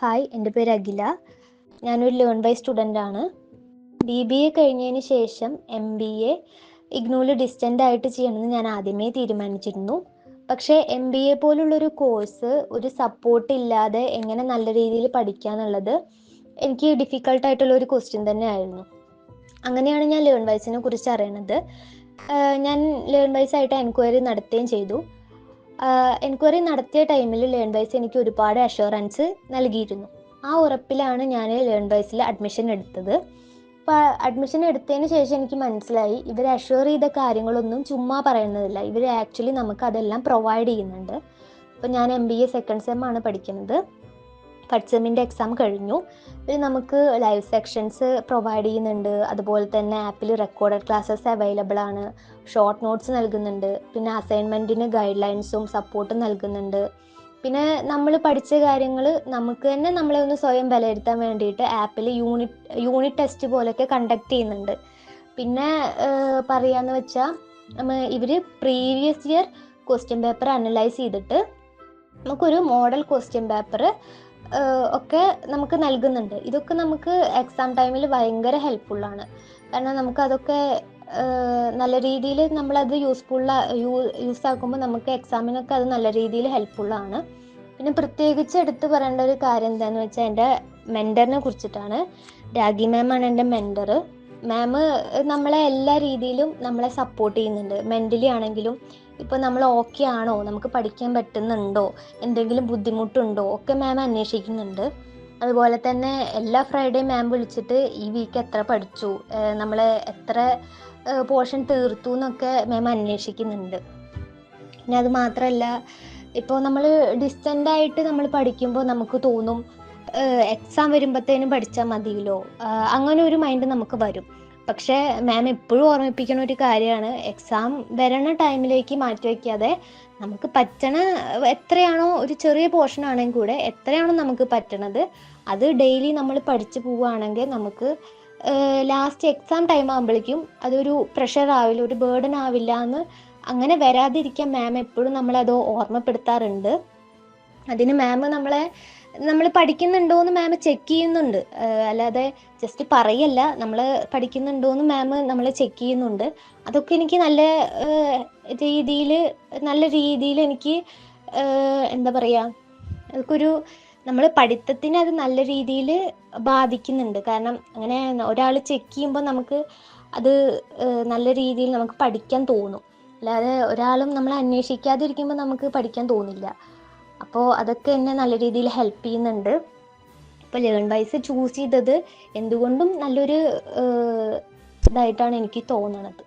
Hi എന്റെ പേര് അഖില. ഞാനൊരു ലേൺ ബൈ സ്റ്റുഡന്റ് ആണ്. ബി ബി എ കഴിഞ്ഞതിന് ശേഷം എം ബി എ ഇഗ്നോയിൽ ഡിസ്റ്റന്റ് ആയിട്ട് ചെയ്യണമെന്ന് ഞാൻ ആദ്യമേ തീരുമാനിച്ചിരുന്നു. പക്ഷേ എം ബി എ പോലുള്ളൊരു കോഴ്സ് ഒരു സപ്പോർട്ട് ഇല്ലാതെ എങ്ങനെ നല്ല രീതിയിൽ പഠിക്കുക എന്നുള്ളത് എനിക്ക് ഡിഫിക്കൾട്ടായിട്ടുള്ള ഒരു ക്വസ്റ്റ്യൻ തന്നെയായിരുന്നു. അങ്ങനെയാണ് ഞാൻ ലേൺ വൈസിനെ കുറിച്ച് അറിയണത്. ഞാൻ ലേൺ വൈസായിട്ട് എൻക്വയറി നടത്തുകയും ചെയ്തു. എൻക്വയറി നടത്തിയ ടൈമിൽ ലേൺ വൈസ് എനിക്ക് ഒരുപാട് അഷുറൻസ് നൽകിയിരുന്നു. ആ ഉറപ്പിലാണ് ഞാൻ ലേൺ വൈസിൽ അഡ്മിഷൻ എടുത്തത്. അപ്പോൾ അഡ്മിഷൻ എടുത്തതിന് ശേഷം എനിക്ക് മനസ്സിലായി ഇവർ അഷ്യൂർ ചെയ്ത കാര്യങ്ങളൊന്നും ചുമ്മാ പറയുന്നതില്ല. ഇവർ ആക്ച്വലി നമുക്ക് അതെല്ലാം പ്രൊവൈഡ് ചെയ്യുന്നുണ്ട്. അപ്പോൾ ഞാൻ M B A second sem ആണ് പഠിക്കുന്നത്. സെമ്മിന്റെ എക്സാം കഴിഞ്ഞു. ഇവർ നമുക്ക് ലൈവ് സെക്ഷൻസ് പ്രൊവൈഡ് ചെയ്യുന്നുണ്ട്. അതുപോലെ തന്നെ ആപ്പിൽ റെക്കോർഡഡ് ക്ലാസ്സസ് അവൈലബിൾ ആണ്. ഷോർട്ട് നോട്ട്സ് നൽകുന്നുണ്ട്. പിന്നെ അസൈൻമെന്റിന് ഗൈഡ് ലൈൻസും സപ്പോർട്ടും നൽകുന്നുണ്ട്. പിന്നെ നമ്മൾ പഠിച്ച കാര്യങ്ങൾ നമുക്ക് തന്നെ നമ്മളെ ഒന്ന് സ്വയം വിലയിരുത്താൻ വേണ്ടിയിട്ട് ആപ്പിൽ യൂണിറ്റ് യൂണിറ്റ് ടെസ്റ്റ് പോലെയൊക്കെ കണ്ടക്ട് ചെയ്യുന്നുണ്ട്. പിന്നെ പറയാന്ന് വെച്ചാൽ ഇവർ previous year question paper analyse ചെയ്തിട്ട് നമുക്കൊരു മോഡൽ ക്വസ്റ്റ്യൻ പേപ്പർ ഒക്കെ നമുക്ക് നൽകുന്നുണ്ട്. ഇതൊക്കെ നമുക്ക് എക്സാം ടൈമിൽ ഭയങ്കര ഹെൽപ്ഫുള്ളാണ് കാരണം നമുക്ക് അതൊക്കെ നല്ല രീതിയിൽ നമ്മളത് യൂസ്ഫുൾ യൂസ് ആക്കുമ്പോൾ നമുക്ക് എക്സാമിനൊക്കെ അത് നല്ല രീതിയിൽ ഹെൽപ്ഫുള്ളാണ് പിന്നെ പ്രത്യേകിച്ച് എടുത്തു പറയേണ്ട ഒരു കാര്യം എന്താണെന്ന് വെച്ചാൽ എന്റെ മെന്ററിനെ കുറിച്ചിട്ടാണ്. രാഗി മാമാണ് എന്റെ മെന്റർ മാം നമ്മളെ എല്ലാ രീതിയിലും നമ്മളെ സപ്പോർട്ട് ചെയ്യുന്നുണ്ട്. മെന്റലി ആണെങ്കിലും ഇപ്പോൾ നമ്മൾ ഓക്കെ ആണോ? നമുക്ക് പഠിക്കാൻ പറ്റുന്നുണ്ടോ? എന്തെങ്കിലും ബുദ്ധിമുട്ടുണ്ടോ? ഒക്കെ മാം അന്വേഷിക്കുന്നുണ്ട്. അതുപോലെ തന്നെ എല്ലാ ഫ്രൈഡേയും മാം വിളിച്ചിട്ട് ഈ വീക്ക് എത്ര പഠിച്ചു? നമ്മൾ എത്ര പോർഷൻ തീർത്തു എന്നൊക്കെ മാം അന്വേഷിക്കുന്നുണ്ട്. പിന്നെ അത് മാത്രമല്ല ഇപ്പോൾ നമ്മൾ ഡിസ്റ്റന്റായിട്ട് നമ്മൾ പഠിക്കുമ്പോൾ നമുക്ക് തോന്നും എക്സാം വരുമ്പോഴത്തേനും പഠിച്ചാൽ മതിയല്ലോ. അങ്ങനെ ഒരു മൈൻഡ് നമുക്ക് വരും. പക്ഷേ മാം എപ്പോഴും ഓർമ്മിപ്പിക്കുന്ന ഒരു കാര്യമാണ്. എക്സാം വരണ ടൈമിലേക്ക് മാറ്റി വയ്ക്കാതെ നമുക്ക് പറ്റണ എത്രയാണോ ഒരു ചെറിയ പോർഷൻ ആണെങ്കിൽ കൂടെ എത്രയാണോ നമുക്ക് പറ്റണത് അത് ഡെയിലി നമ്മൾ പഠിച്ചു പോവുകയാണെങ്കിൽ നമുക്ക് ലാസ്റ്റ് എക്സാം ടൈം ആകുമ്പോഴേക്കും അതൊരു പ്രഷർ ആവില്ല ഒരു ബേർഡൻ ആവില്ല എന്ന് അങ്ങനെ വരാതിരിക്കാൻ മാം എപ്പോഴും നമ്മളത് ഓർമ്മപ്പെടുത്താറുണ്ട്. അതിന് മാം നമ്മളെ നമ്മൾ പഠിക്കുന്നുണ്ടോ എന്ന് മാം ചെക്ക് ചെയ്യുന്നുണ്ട് അല്ലാതെ ജസ്റ്റ് പറയല്ല. നമ്മൾ പഠിക്കുന്നുണ്ടോ എന്ന് മാം നമ്മൾ ചെക്ക് ചെയ്യുന്നുണ്ട്. അതൊക്കെ എനിക്ക് നല്ല രീതിയിൽ നല്ല രീതിയിൽ എനിക്ക് എന്താ പറയുക അതൊക്കെ ഒരു നമ്മൾ പഠിത്തത്തിന് അത് നല്ല രീതിയിൽ ബാധിക്കുന്നുണ്ട്. കാരണം അങ്ങനെ ഒരാൾ ചെക്ക് ചെയ്യുമ്പോൾ നമുക്ക് അത് നല്ല രീതിയിൽ നമുക്ക് പഠിക്കാൻ തോന്നും. അല്ലാതെ ഒരാളും നമ്മളെ അന്വേഷിക്കാതിരിക്കുമ്പോൾ നമുക്ക് പഠിക്കാൻ തോന്നില്ല. അപ്പോൾ അതൊക്കെ എന്നെ നല്ല രീതിയിൽ ഹെൽപ്പ് ചെയ്യുന്നുണ്ട്. ഇപ്പോൾ ലേൺ വൈസ് ചൂസ് ചെയ്തത് എന്തുകൊണ്ടും നല്ലൊരു ഇതായിട്ടാണ് എനിക്ക് തോന്നണത്.